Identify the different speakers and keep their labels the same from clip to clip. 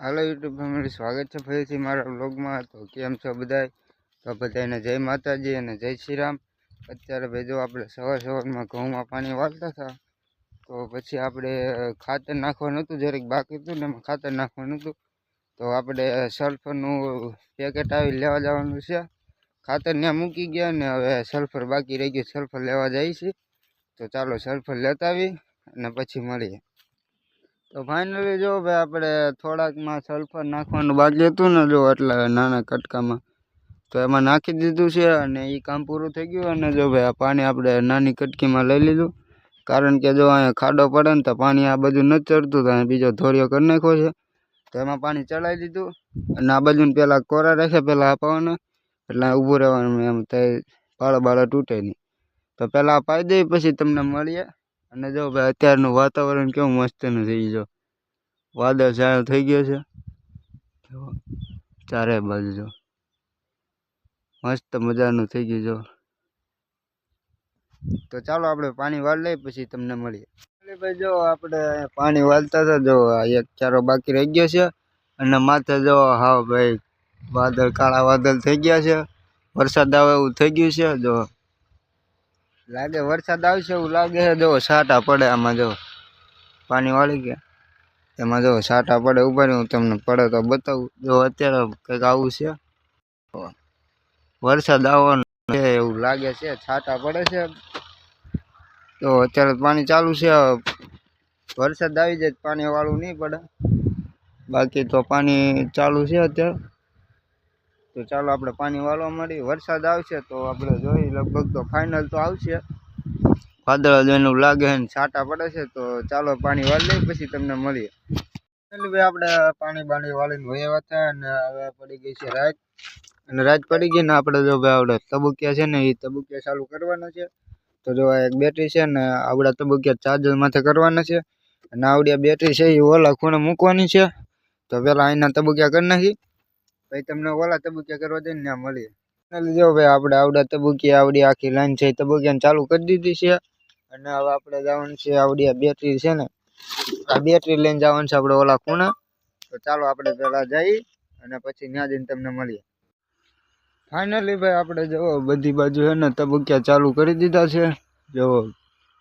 Speaker 1: હાલો YouTube family, સ્વાગત છે ફરીથી મારા વ્લોગમાં. તો કેમ છો બધાય? તો બધાને જય માતાજી અને જય શ્રી રામ અત્યારે ભાઈ જો આપણે સવાર સવારમાં ઘઉંમાં પાણી વાળતા હતા, તો પછી આપણે ખાતર નાખવાનું હતું, જરાક બાકી હતું ને એમાં ખાતર નાખવાનું હતું. તો આપણે સલ્ફરનું પેકેટ આવી લેવા જવાનું છે. ખાતર ત્યાં મૂકી ગયા ને હવે સલ્ફર બાકી રહી ગયું, સલ્ફર લેવા જાય છે. તો ચાલો સલ્ફર લેતા આવી અને પછી મળીએ. તો ફાઇનલી જો ભાઈ આપણે થોડાકમાં સલ્ફર નાખવાનું બાકી હતું ને જો એટલે નાના કટકામાં, તો એમાં નાખી દીધું છે અને એ કામ પૂરું થઈ ગયું અને જો ભાઈ આ પાણી આપણે નાની કટકીમાં લઈ લીધું. કારણ કે જો અહીંયા ખાડો પડે ને તો પાણી આ બાજુ નથી ચડતું, તો અહીંયા બીજો ધોળિયો કરી નાખ્યો છે. તો એમાં પાણી ચડાવી દીધું અને આ બાજુને પહેલાં કોરા રાખે પહેલાં અપાવવાના એટલે ઊભું રહેવાનું એમ તો પાળો બાળો તૂટે નહીં. તો પહેલાં પાઈ દઈએ પછી તમને મળીએ. અને જો ભાઈ અત્યારનું વાતાવરણ કેવું મસ્તનું થઈ જો. વાદળ છાયો થઈ ગયો છે. ચારે બાજુ જો. મસ્ત મજાનું થઈ ગયું જો. તો ચાલો આપણે પાણી વાળ લઈએ પછી તમને મળીએ. ભાઈ જો આપણે પાણી વાળતા હતા જો એક ચારો બાકી રહી ગયો છે. અને માથે જો, હા ભાઈ, વાદળ, કાળા વાદળ થઈ ગયા છે. વરસાદ આવે એવું થઈ ગયું છે, જો. લાગે વરસાદ આવશે એવું લાગે જો છાંટા પડે આમાં જો, પાણી વાળી ગયા. એમાં જો છાંટા પડે ઊભા હું તમને પડે તો બતાવું. જો અત્યારે કંઈક આવું છે. વરસાદ આવવાનો છે એવું લાગે છે. છાંટા પડે છે. તો અત્યારે પાણી ચાલુ છે. વરસાદ આવી જાય પાણી વાળું નહીં પડે. બાકી તો પાણી ચાલુ છે અત્યારે. તો ચાલો આપણે પાણી વાળવા મળી વરસાદ આવશે તો આપણે જોઈ લગભગ તો ફાઇનલ તો આવશે. વાદળા જોઈને લાગે છે છાંટા પડે છે તો ચાલો પાણી વાળી લઈએ પછી તમને મળીએ. ભાઈ, આપણે પાણી બાણી વાળીને વયા હતા અને હવે પડી ગઈ છે રાત. અને રાત પડી ગઈ ને આપણે જો ભાઈ આપણે તબુકિયા છે ને એ તબુકિયા ચાલુ કરવાના છે. તો જો એક બેટરી છે ને આવડા તબુકિયા ચાર્જર માથે કરવાના છે. અને આવડી બેટરી છે એ ઓલા ખૂણે મૂકવાની છે. તો પહેલાં અહીંના તબુકિયા કરી નાખી. પછી તમને ઓલા તબુકિયા કરવા દઈને ત્યાં મળીએ. જો ભાઈ, આપણે આવડા તબુકિયા આવડી આખી લાઈન છે તબુકિયાને ચાલુ કરી દીધી છે. અને હવે આપણે જવાનું છે આવડી આ બેટરી છે ને, આ બેટરી લઈને જવાનું છે આપણે ઓલા ખૂણા. તો ચાલો આપણે પહેલાં જઈ અને પછી ત્યાં જઈને તમને મળીએ. ફાઇનલી ભાઈ, આપણે જો બધી બાજુ છે ને તબુકિયા ચાલુ કરી દીધા છે. જો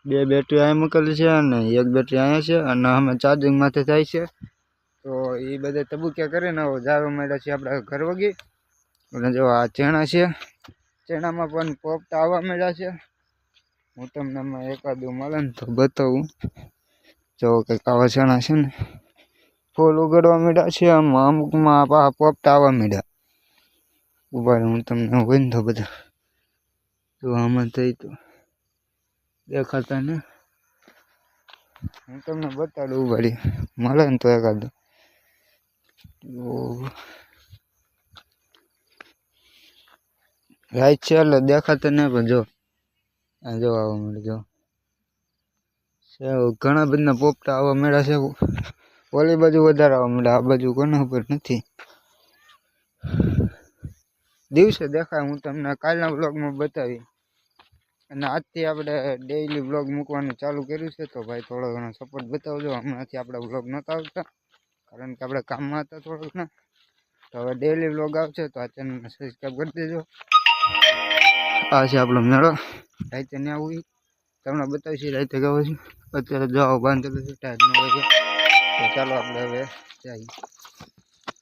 Speaker 1: બે બેટરી અહીં મૂકેલી છે અને એક બેટરી અહીંયા છે અને અમે ચાર્જિંગ માથે થાય છે. તો એ બધા તબુક્યા કરીને જાવા માંડ્યા છે આપણે ઘર વગી. અને જો આ ચેણા છે, ચેણામાં પણ પોપટા આવવા માંડ્યા છે. હું તમને એકાદું મળે ને તો બતાવું. જો કંઈક આવા ચણા છે ને, ફૂલ ઉગાડવા માંડ્યા છે આમાં, અમુકમાં પોપટા આવવા માંડ્યા. ઊભા હું તમને હોય ને તો બધા જો આમાં થઈ તો દેખાતા ને. હું તમને બતાડું ઉભાડી મળે ને તો એકાદું રાઈટ છે, એટલે દેખાતો નહીં, પણ જો. આ જો આવવા મળે, જો. ઘણા બધા પોપટા આવવા મળ્યા છે. ઓલી બાજુ વધારે આવવા મળ્યા, આ બાજુ કોને ખબર નથી. દિવસે દેખાય, હું તમને કાલના વ્લોગમાં બતાવી અને આજથી આપણે ડેઈલી વ્લોગ મૂકવાનું ચાલુ કર્યું છે, તો ભાઈ થોડો ઘણો સપોર્ટ બતાવજો. હમણાંથી આપણે વ્લોગ નહોતા આવતા. કારણ કે આપણે કામમાં હતા થોડુંક ઘણા તો હવે ડેઈલી વ્લોગ આવશે તો આ ચેનલને સબસ્ક્રાઈબ કરી દેજો. આ છે આપણો મેળો. રાતે ત્યાં આવું તમને બતાવીશું રાતે ગયો છે. અત્યારે જવા બાંધેલું છે, ટાયર ન હોય તો ચાલો આપણે હવે જઈએ.